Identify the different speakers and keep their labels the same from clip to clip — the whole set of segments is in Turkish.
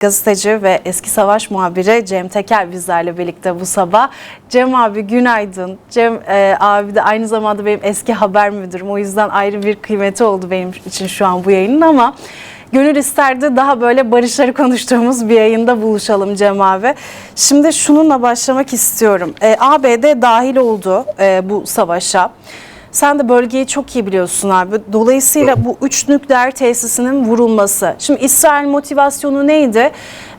Speaker 1: Gazeteci ve eski savaş muhabiri Cem Teker bizlerle birlikte bu sabah. Cem abi günaydın. Cem e, abi de aynı zamanda benim eski haber müdürüm. O yüzden ayrı bir kıymeti oldu benim için şu an bu yayının ama gönül isterdi daha böyle barışları konuştuğumuz bir yayında buluşalım Cem abi. Şimdi şununla başlamak istiyorum. E, ABD dahil oldu e, bu savaşa. Sen de bölgeyi çok iyi biliyorsun abi. Dolayısıyla bu üç nükleer tesisinin vurulması. Şimdi İsrail motivasyonu neydi?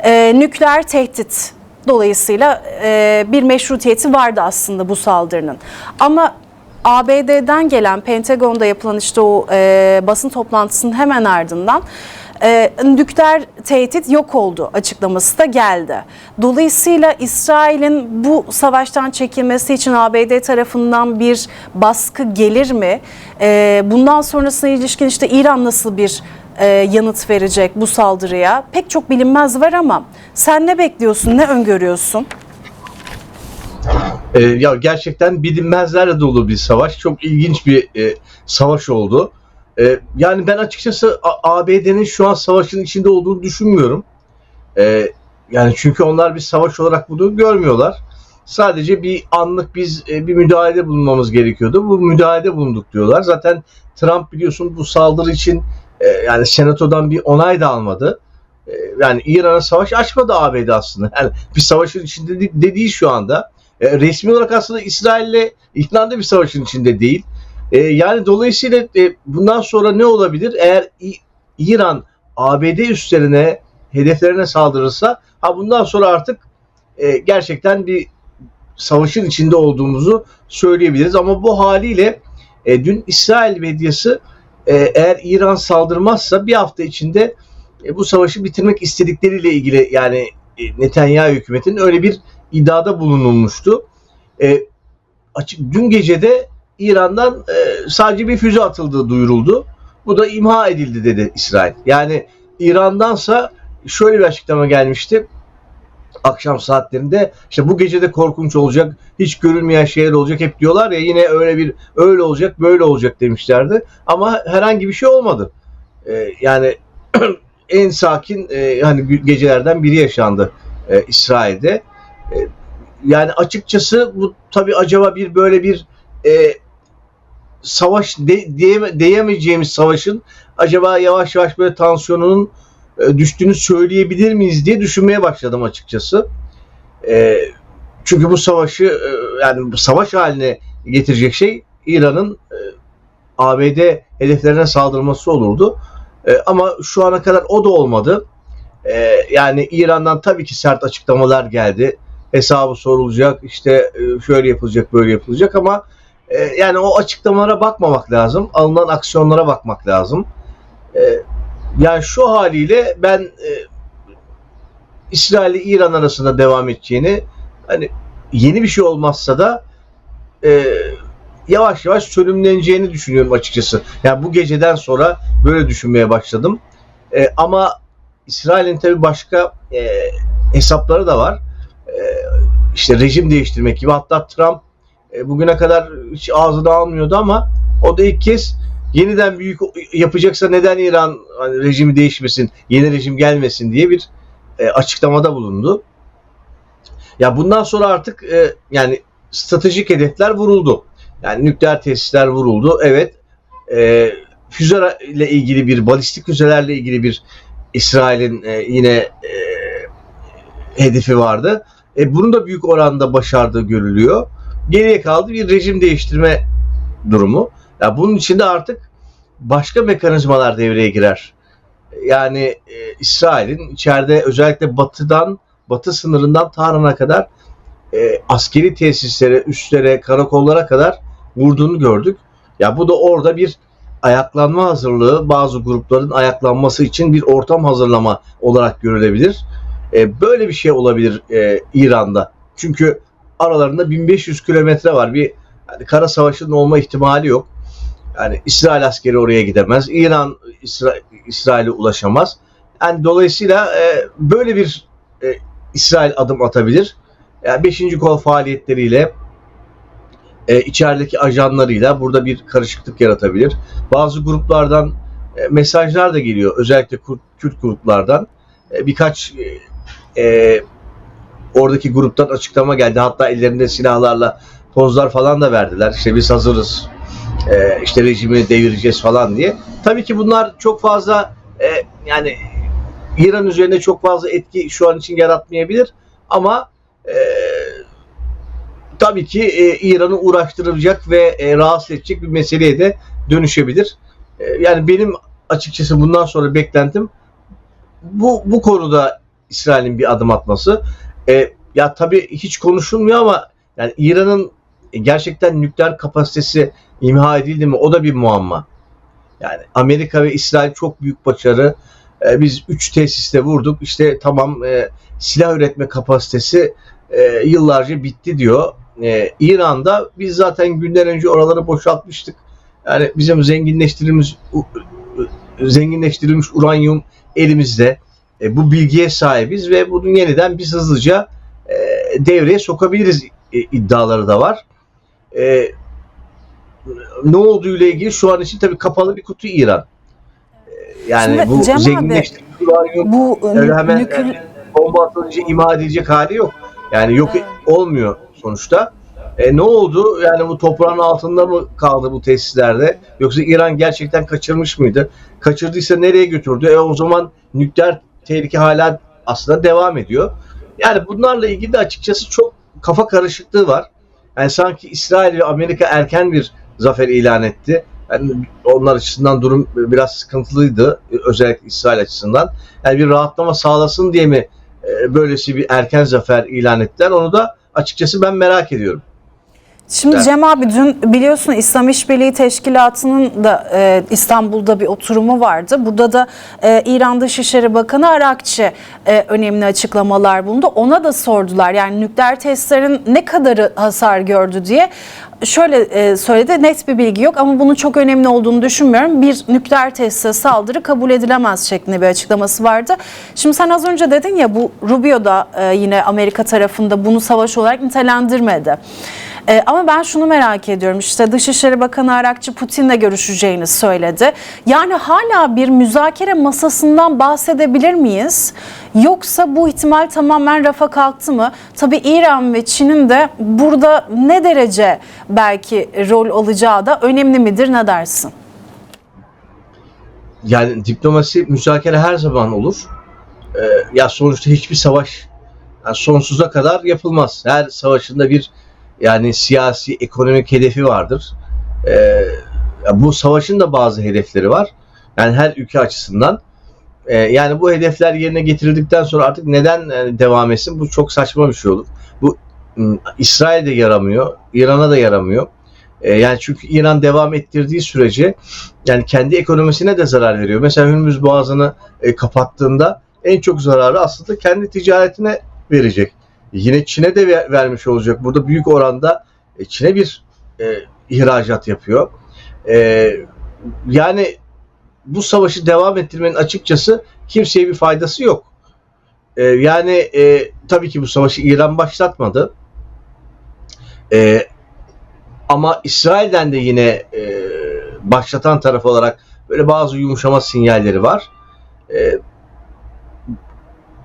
Speaker 1: Ee, nükleer tehdit. Dolayısıyla e, bir meşrutiyeti vardı aslında bu saldırının. Ama ABD'den gelen Pentagon'da yapılan işte o e, basın toplantısının hemen ardından e, nükleer tehdit yok oldu açıklaması da geldi. Dolayısıyla İsrail'in bu savaştan çekilmesi için ABD tarafından bir baskı gelir mi? E, bundan sonrasına ilişkin işte İran nasıl bir e, yanıt verecek bu saldırıya? Pek çok bilinmez var ama sen ne bekliyorsun, ne öngörüyorsun?
Speaker 2: Ee, ya gerçekten bilinmezlerle dolu bir savaş. Çok ilginç bir e, savaş oldu. E, yani ben açıkçası ABD'nin şu an savaşın içinde olduğunu düşünmüyorum. E, yani çünkü onlar bir savaş olarak bunu görmüyorlar. Sadece bir anlık biz e, bir müdahalede bulunmamız gerekiyordu. Bu müdahalede bulunduk diyorlar. Zaten Trump biliyorsun bu saldırı için e, yani senatodan bir onay da almadı. E, yani İran'a savaş açmadı ABD aslında. Yani bir savaşın içinde de, de değil şu anda. E, resmi olarak aslında İsrail'le İknan'da bir savaşın içinde değil. E, yani dolayısıyla e, bundan sonra ne olabilir? Eğer İran ABD üstlerine hedeflerine saldırırsa ha bundan sonra artık gerçekten bir savaşın içinde olduğumuzu söyleyebiliriz. Ama bu haliyle dün İsrail medyası eğer İran saldırmazsa bir hafta içinde bu savaşı bitirmek istedikleriyle ilgili yani e, Netanyahu hükümetinin öyle bir iddiada bulunulmuştu. E, açık dün gece de İran'dan e, sadece bir füze atıldığı duyuruldu. Bu da imha edildi dedi İsrail. Yani İran'dansa şöyle bir açıklama gelmişti. Akşam saatlerinde işte bu gece de korkunç olacak, hiç görülmeyen şeyler olacak hep diyorlar ya yine öyle bir öyle olacak, böyle olacak demişlerdi. Ama herhangi bir şey olmadı. E, yani en sakin e, hani gecelerden biri yaşandı e, İsrail'de. Yani açıkçası bu tabii acaba bir böyle bir e, savaş de, diyeme, diyemeyeceğimiz savaşın acaba yavaş yavaş böyle tansiyonunun e, düştüğünü söyleyebilir miyiz diye düşünmeye başladım açıkçası. E, çünkü bu savaşı e, yani bu savaş haline getirecek şey İran'ın e, ABD hedeflerine saldırması olurdu. E, ama şu ana kadar o da olmadı. E, yani İran'dan tabii ki sert açıklamalar geldi. Hesabı sorulacak, işte e, şöyle yapılacak, böyle yapılacak ama e, yani o açıklamalara bakmamak lazım. Alınan aksiyonlara bakmak lazım. E, yani şu haliyle ben İsrail ile İran arasında devam edeceğini hani yeni bir şey olmazsa da yavaş yavaş sönümleneceğini düşünüyorum açıkçası. Yani bu geceden sonra böyle düşünmeye başladım. Ama İsrail'in tabi başka e, hesapları da var. E, işte rejim değiştirmek gibi. Hatta Trump e, bugüne kadar hiç ağzını almıyordu ama o da ilk kez yeniden büyük yapacaksa neden İran hani rejimi değişmesin, yeni rejim gelmesin diye bir e, açıklamada bulundu. Ya bundan sonra artık e, yani stratejik hedefler vuruldu. Yani nükleer tesisler vuruldu. Evet. E, füze ile ilgili bir balistik füzelerle ilgili bir İsrail'in yine hedefi vardı. E, bunu da büyük oranda başardığı görülüyor. Geriye kaldı bir rejim değiştirme durumu. Ya bunun için de artık başka mekanizmalar devreye girer. Yani e, İsrail'in içeride özellikle batıdan, batı sınırından Tahran'a kadar e, askeri tesislere, üslere, karakollara kadar vurduğunu gördük. Ya bu da orada bir ayaklanma hazırlığı, bazı grupların ayaklanması için bir ortam hazırlama olarak görülebilir. E, böyle bir şey olabilir e, İran'da. Çünkü aralarında 1500 kilometre var. Bir yani kara savaşının olma ihtimali yok. Yani İsrail askeri oraya gidemez. İran İsra İsrail'e ulaşamaz. Yani dolayısıyla e, böyle bir e, İsrail adım atabilir. Yani 5. kol faaliyetleriyle e, içerideki ajanlarıyla burada bir karışıklık yaratabilir. Bazı gruplardan e, mesajlar da geliyor. Özellikle Kürt, Kürt gruplardan. e, birkaç e, e, oradaki gruptan açıklama geldi. Hatta ellerinde silahlarla pozlar falan da verdiler. İşte biz hazırız. E, işte rejimi devireceğiz falan diye. Tabii ki bunlar çok fazla e, yani İran üzerinde çok fazla etki şu an için yaratmayabilir ama e, tabii ki e, İran'ı uğraştıracak ve e, rahatsız edecek bir meseleye de dönüşebilir. E, yani benim açıkçası bundan sonra beklentim bu bu konuda İsrail'in bir adım atması. E, ya tabii hiç konuşulmuyor ama yani İran'ın gerçekten nükleer kapasitesi imha edildi mi o da bir muamma. Yani Amerika ve İsrail çok büyük başarı. E, biz 3 tesiste vurduk. İşte tamam e, silah üretme kapasitesi e, yıllarca bitti diyor. E, İran'da biz zaten günler önce oraları boşaltmıştık. Yani bizim zenginleştirilmiş zenginleştirilmiş uranyum elimizde. E, bu bilgiye sahibiz ve bunu yeniden biz hızlıca e, devreye sokabiliriz e, iddiaları da var. E, ne olduğu ile ilgili şu an için tabii kapalı bir kutu İran. E, yani
Speaker 1: Şimdi
Speaker 2: bu
Speaker 1: Cem abi,
Speaker 2: zenginleştirilmiş uranyum
Speaker 1: Bu
Speaker 2: öyle hemen
Speaker 1: nükle-
Speaker 2: e, bomba atılınca imha edilecek hali yok. Yani yok
Speaker 3: Evet.
Speaker 2: olmuyor sonuçta. E, ne oldu? Yani bu toprağın altında mı kaldı bu tesislerde? Yoksa İran gerçekten kaçırmış mıydı? Kaçırdıysa nereye götürdü? E, o zaman nükleer tehlike hala aslında devam ediyor. Yani bunlarla ilgili de açıkçası çok kafa karışıklığı var. Yani sanki İsrail ve Amerika erken bir zafer ilan etti. Yani onlar açısından durum biraz sıkıntılıydı. Özellikle İsrail açısından. Yani bir rahatlama sağlasın diye mi e, böylesi bir erken zafer ilan ettiler? Onu da açıkçası ben merak ediyorum.
Speaker 1: Şimdi
Speaker 2: Ben-
Speaker 1: Cem abi dün biliyorsun İslam İşbirliği Teşkilatı'nın da e, İstanbul'da bir oturumu vardı. Burada da e, İran Dışişleri Bakanı Arakçı e, önemli açıklamalar bulundu. Ona da sordular yani nükleer testlerin ne kadarı hasar gördü diye. Şöyle e, söyledi net bir bilgi yok ama bunun çok önemli olduğunu düşünmüyorum. Bir nükleer teste saldırı kabul edilemez şeklinde bir açıklaması vardı. Şimdi sen az önce dedin ya bu Rubio da e, yine Amerika tarafında bunu savaş olarak nitelendirmedi. Ee, ama ben şunu merak ediyorum işte Dışişleri Bakanı Arakçı Putin'le görüşeceğini söyledi. Yani hala bir müzakere masasından bahsedebilir miyiz? Yoksa bu ihtimal tamamen rafa kalktı mı? Tabii İran ve Çin'in de burada ne derece belki rol alacağı da önemli midir ne dersin?
Speaker 2: Yani diplomasi müzakere her zaman olur. E, ya sonuçta hiçbir savaş yani sonsuza kadar yapılmaz. Her savaşında bir yani siyasi, ekonomik hedefi vardır. E, bu savaşın da bazı hedefleri var. Yani her ülke açısından. E, yani bu hedefler yerine getirildikten sonra artık neden e, devam etsin? Bu çok saçma bir şey olur. Bu İsrail'de yaramıyor, İran'a da yaramıyor. E, yani çünkü İran devam ettirdiği sürece yani kendi ekonomisine de zarar veriyor. Mesela Hürmüz Boğazı'nı e, kapattığında en çok zararı aslında kendi ticaretine verecek. Yine Çin'e de ver- vermiş olacak. Burada büyük oranda e, Çin'e bir e, ihracat yapıyor. E, yani bu savaşı devam ettirmenin açıkçası kimseye bir faydası yok. E, yani e, tabii ki bu savaşı İran başlatmadı. E, ama İsrail'den de yine e, başlatan taraf olarak böyle bazı yumuşama sinyalleri var. E,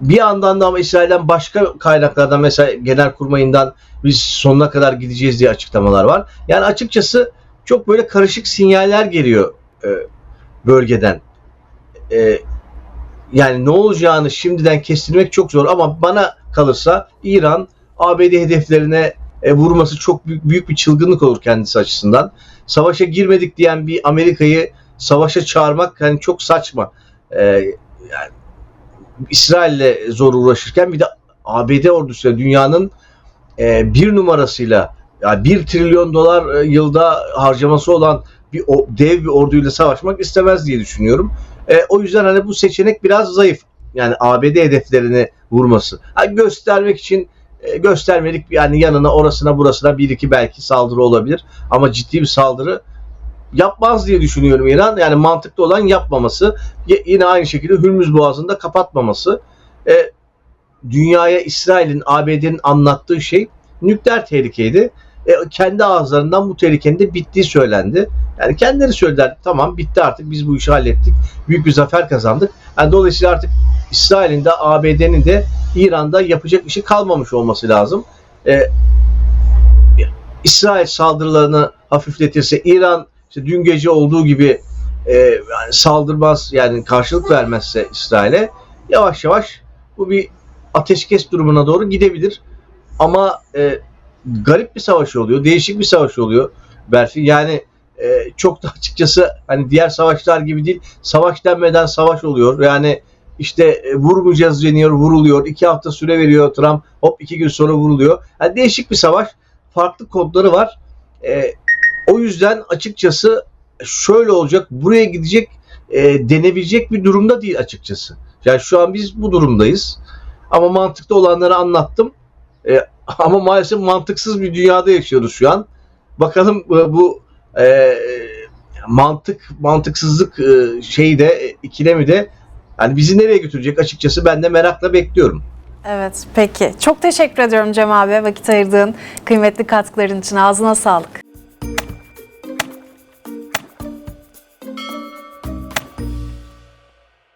Speaker 2: bir yandan da ama İsrail'den başka kaynaklardan mesela Genelkurmay'ından biz sonuna kadar gideceğiz diye açıklamalar var. Yani açıkçası çok böyle karışık sinyaller geliyor e, bölgeden. E, yani ne olacağını şimdiden kestirmek çok zor ama bana kalırsa İran ABD hedeflerine e, vurması çok büyük, büyük bir çılgınlık olur kendisi açısından. Savaşa girmedik diyen bir Amerika'yı savaşa çağırmak hani çok saçma. E, yani İsrail'le zor uğraşırken bir de ABD ordusuyla dünyanın e, bir numarasıyla yani bir trilyon dolar e, yılda harcaması olan bir o, dev bir orduyla savaşmak istemez diye düşünüyorum. E, o yüzden hani bu seçenek biraz zayıf. Yani ABD hedeflerini vurması. Ha, göstermek için e, göstermelik yani yanına orasına burasına bir iki belki saldırı olabilir. Ama ciddi bir saldırı yapmaz diye düşünüyorum İran. Yani mantıklı olan yapmaması. Yine aynı şekilde Hürmüz Boğazı'nda kapatmaması. E, dünyaya İsrail'in, ABD'nin anlattığı şey nükleer tehlikeydi. e, kendi ağızlarından bu tehlikenin de bittiği söylendi. Yani kendileri söylediler tamam bitti artık biz bu işi hallettik. Büyük bir zafer kazandık. Yani dolayısıyla artık İsrail'in de ABD'nin de İran'da yapacak işi kalmamış olması lazım. E, İsrail saldırılarını hafifletirse İran işte dün gece olduğu gibi e, yani saldırmaz yani karşılık vermezse İsrail'e yavaş yavaş bu bir ateşkes durumuna doğru gidebilir. Ama e, garip bir savaş oluyor. Değişik bir savaş oluyor. Berfi yani e, çok da açıkçası hani diğer savaşlar gibi değil. Savaş denmeden savaş oluyor. Yani işte e, vurmayacağız deniyor, vuruluyor. İki hafta süre veriyor Trump. Hop iki gün sonra vuruluyor. Yani değişik bir savaş. Farklı kodları var. E, o yüzden açıkçası şöyle olacak, buraya gidecek e, denebilecek bir durumda değil açıkçası. Yani şu an biz bu durumdayız. Ama mantıklı olanları anlattım. E, ama maalesef mantıksız bir dünyada yaşıyoruz şu an. Bakalım e, bu e, mantık, mantıksızlık e, şeyi de e, ikilemi de yani bizi nereye götürecek açıkçası ben de merakla bekliyorum.
Speaker 1: Evet peki. Çok teşekkür ediyorum Cem abi vakit ayırdığın kıymetli katkıların için. Ağzına sağlık.